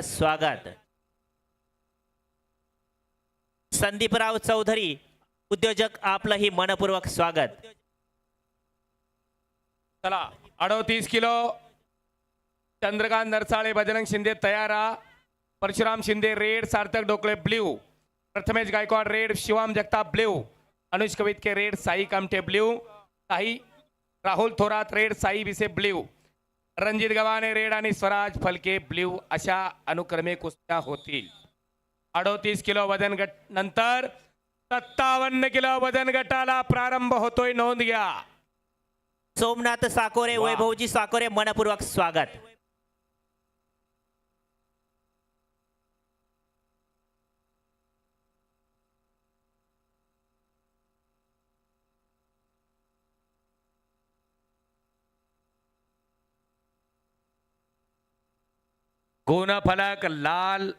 स्वागत. संदीपराव चौधरी उद्योजक आपलंही मनपूर्वक स्वागत. चला अडोतीस किलो. चंद्रकांत नरसाळे बजरंग शिंदे तयार. Parshuram Shinde red Sarthak Dokale blue. Prathamesh Gaikwad red Shivam Jagtap blue. Anuj Kavitke red Sai Kamte blue. Sai Rahul Thorat red Sai Vise blue. Ranjit Gavhane red आणि Swaraj फलके blue अशा अनुक्रमे कुस्त्या होतील. अडोतीस किलो वजन गट नंतर सत्तावन्न किलो वजन गटाला प्रारंभ होतोय नोंद घ्या. सोमनाथ साकोरे. वैभवजी साकोरे मनपूर्वक स्वागत. गुणफलक लाल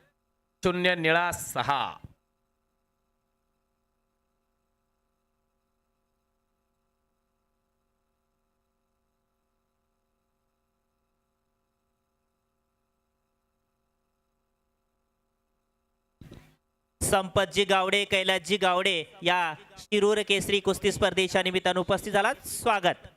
शून्य निळा सहा. संपतजी गावडे कैलासजी गावडे या शिरूर केसरी कुस्ती स्पर्धेच्या निमित्तानं उपस्थित झाला स्वागत.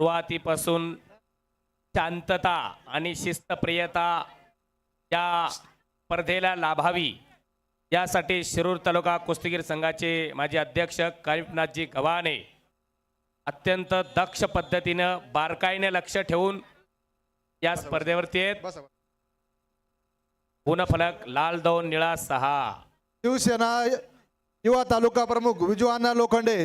सुरुवातीपासून शांतता आणि शिस्तप्रियता या स्पर्धेला लाभावी यासाठी शिरूर तालुका कुस्तीगीर संघाचे माजी अध्यक्ष कालिपनाथजी गव्हाणे अत्यंत दक्ष पद्धतीनं बारकाईने लक्ष ठेवून या स्पर्धेवरती आहेत. गुणफलक लाल दोन निळा सहा. शिवसेना युवा तालुका प्रमुख विजू अण्णा लोखंडे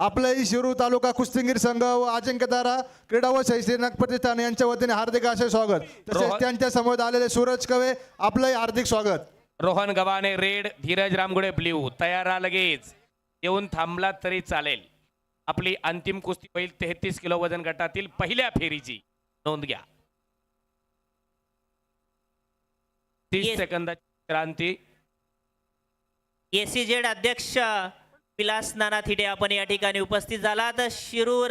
आपलंही शिरूर तालुका कुस्तीगीर संघ व अजिंक्यतारा क्रीडा व शैक्षणिक प्रतिष्ठान यांच्या वतीने हार्दिक असे स्वागत. तसेच रोहन- त्यांच्यासमोर आलेले सूरज कवे आपलंही हार्दिक स्वागत. रोहन गव्हाणे रेड धीरज रामगुडे ब्ल्यू तयार राहा लगेच. येऊन थांबला तरी चालेल. आपली अंतिम कुस्ती होईल तेहतीस किलो वजन गटातील पहिल्या फेरीची. नोंद घ्या. तीस Yes. सेकंदाची क्रांती एसीजेड अध्यक्ष विलास नाना आपण या ठिकाणी उपस्थित झालात. शिरूर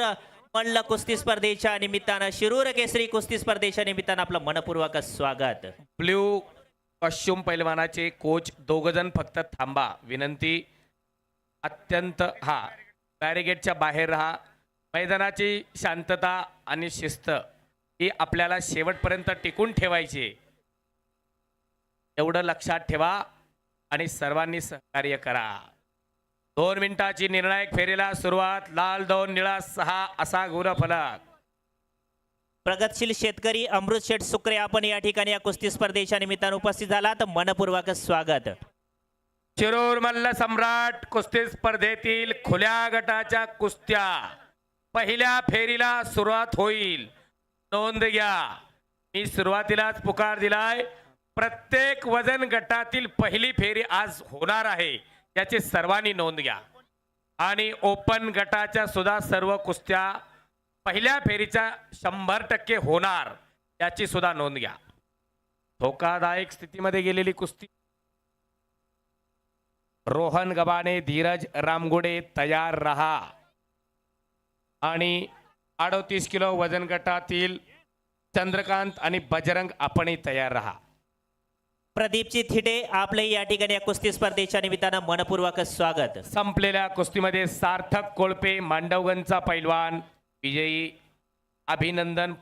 मल्ल कुस्ती स्पर्धेच्या निमित्तानं शिरूर केसरी कुस्ती स्पर्धेच्या निमित्तानं आपलं मनपूर्वक स्वागत. ब्ल्यू पश्चिम पैलवानाचे कोच दोघ जण फक्त थांबा. विनंती अत्यंत हा बॅरिगेटच्या बाहेर राहा. मैदानाची शांतता आणि शिस्त ही आपल्याला शेवटपर्यंत टिकून ठेवायची. एवढं लक्षात ठेवा आणि सर्वांनी सहकार्य करा. दोन मिनिटाची निर्णायक फेरीला सुरुवात. लाल दोन निळा सहा असा गुणफलक. प्रगतशील शेतकरी अमृत शेठ सुक्रे आपण या ठिकाणी या कुस्ती स्पर्धेच्या निमित्तानं उपस्थित झालात. मनपूर्वक स्वागत. शिरूर मल्ल सम्राट कुस्ती स्पर्धेतील खुल्या गटाच्या कुस्त्या. पहिल्या फेरीला सुरुवात होईल. नोंद घ्या. मी सुरुवातीलाच पुकार दिलाय. प्रत्येक वजन गटातील पहिली फेरी आज होणार आहे. याची सर्वांनी नोंद घ्या. आणि ओपन गटाच्या सुद्धा सर्व कुस्त्या पहिल्या फेरीच्या शंभर टक्के होणार याची सुद्धा नोंद घ्या. धोकादायक स्थितीमध्ये गेलेली कुस्ती. रोहन गबाने धीरज रामगुडे तयार रहा. आणि अडोतीस किलो वजन गटातील चंद्रकांत आणि बजरंग आपणही तयार रहा. प्रदीपजी थिटे आपले या ठिकाणी या कुस्ती स्पर्धेच्या निमित्तानं मनपूर्वक स्वागत. संपलेल्या कुस्तीमध्ये सार्थक कोळपे मांडवगणचा पैलवान विजयी अभिनंदन